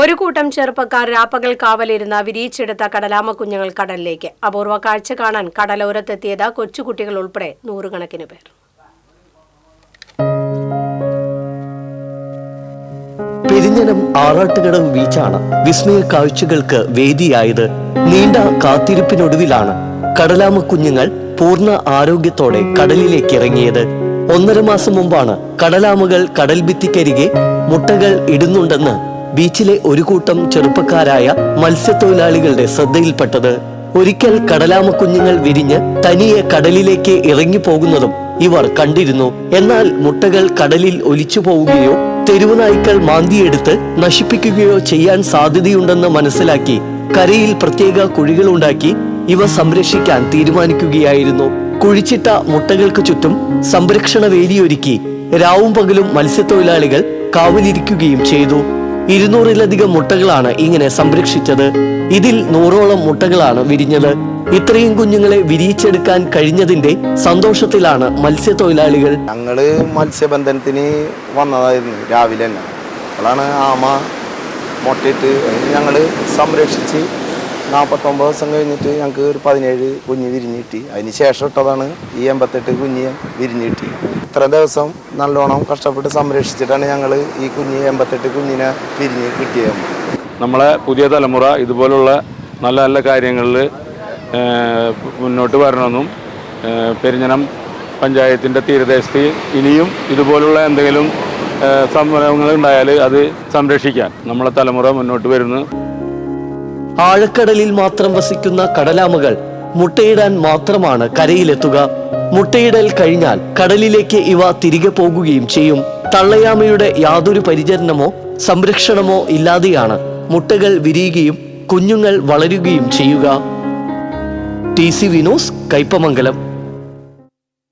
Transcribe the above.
ഒരു കൂട്ടം ചെറുപ്പക്കാർ രാപ്പകൽ കാവലിരുന്ന വിരിയിച്ചെടുത്ത കടലാമ കുഞ്ഞുങ്ങൾ കടലിലേക്ക്. അപൂർവ കാഴ്ച കാണാൻ കടലോരത്തെത്തിയത് കൊച്ചുകുട്ടികൾ ഉൾപ്പെടെ നൂറുകണക്കിന് പേർ. പെരിഞ്ഞനം ആറാട്ടുകടവ് ബീച്ചാണ് വിസ്മയ കാഴ്ചകൾക്ക് വേദിയായത്. നീണ്ട കാത്തിരിപ്പിനൊടുവിലാണ് കടലാമ കുഞ്ഞുങ്ങൾ പൂർണ ആരോഗ്യത്തോടെ കടലിലേക്ക് ഇറങ്ങിയത് ഒന്നര മാസം മുമ്പാണ് കടലാമകൾ കടൽ ഭിത്തിക്കരികെ മുട്ടകൾ ഇടുന്നുണ്ടെന്ന് ബീച്ചിലെ ഒരു കൂട്ടം ചെറുപ്പക്കാരായ മത്സ്യത്തൊഴിലാളികളുടെ ശ്രദ്ധയിൽപ്പെട്ടത്. ഒരിക്കൽ കടലാമ കുഞ്ഞുങ്ങൾ വിരിഞ്ഞ് തനിയെ കടലിലേക്ക് ഇറങ്ങി പോകുന്നതും ഇവർ കണ്ടിരുന്നു. എന്നാൽ മുട്ടകൾ കടലിൽ ഒലിച്ചു പോവുകയോ തെരുവ് നായ്ക്കൾ മാന്തിയെടുത്ത് നശിപ്പിക്കുകയോ ചെയ്യാൻ സാധ്യതയുണ്ടെന്ന് മനസ്സിലാക്കി കരയിൽ പ്രത്യേക കുഴികളുണ്ടാക്കി ഇവ സംരക്ഷിക്കാൻ തീരുമാനിക്കുകയായിരുന്നു. കുഴിച്ചിട്ട മുട്ടകൾക്ക് ചുറ്റും സംരക്ഷണ വേലിയൊരുക്കി രാവും പകലും മത്സ്യത്തൊഴിലാളികൾ കാവലിരിക്കുകയും ചെയ്തു. ഇരുന്നൂറിലധികം മുട്ടകളാണ് ഇങ്ങനെ സംരക്ഷിച്ചത്. ഇതിൽ നൂറോളം മുട്ടകളാണ് വിരിഞ്ഞത്. ഇത്രയും കുഞ്ഞുങ്ങളെ വിരിയിച്ചെടുക്കാൻ കഴിഞ്ഞതിന്റെ സന്തോഷത്തിലാണ് മത്സ്യത്തൊഴിലാളികൾ. ഞങ്ങൾ മത്സ്യബന്ധനത്തിന് വന്നതായിരുന്നു രാവിലെ തന്നെ. ആമ മുട്ടയിട്ട് ഞങ്ങൾ സംരക്ഷിച്ച് നാൽപ്പത്തൊമ്പത് ദിവസം കഴിഞ്ഞിട്ട് ഞങ്ങൾക്ക് ഒരു പതിനേഴ് കുഞ്ഞ് വിരിഞ്ഞ് അതിന് ശേഷം ഇട്ടതാണ് ഈ എൺപത്തെട്ട് കുഞ്ഞ് വിരിഞ്ഞ് ഇത്ര ദിവസം നല്ലോണം കഷ്ടപ്പെട്ട് സംരക്ഷിച്ചിട്ടാണ് ഞങ്ങൾ ഈ കുഞ്ഞ് എൺപത്തെട്ട് കുഞ്ഞിനെ തിരിഞ്ഞ് കിട്ടിയത്. നമ്മളെ പുതിയ തലമുറ ഇതുപോലുള്ള നല്ല നല്ല കാര്യങ്ങളിൽ മുന്നോട്ട് വരണമെന്നും പെരിഞ്ഞനം പഞ്ചായത്തിന്റെ തീരദേശത്ത് ഇനിയും ഇതുപോലുള്ള എന്തെങ്കിലും സംരംഭങ്ങൾ ഉണ്ടായാൽ അത് സംരക്ഷിക്കാൻ നമ്മളെ തലമുറ മുന്നോട്ട് വരുന്നു. ആഴക്കടലിൽ മാത്രം വസിക്കുന്ന കടലാമകൾ മുട്ടയിടാൻ മാത്രമാണ് കരയിലെത്തുക. മുട്ടയിടൽ കഴിഞ്ഞാൽ കടലിലേക്ക് ഇവ തിരികെ പോകുകയും ചെയ്യും. തള്ളയാമയുടെ യാതൊരു പരിചരണമോ സംരക്ഷണമോ ഇല്ലാതെയാണ് മുട്ടകൾ വിരിയുകയും കുഞ്ഞുങ്ങൾ വളരുകയും ചെയ്യുക. T C Vinos Kaipamangalam.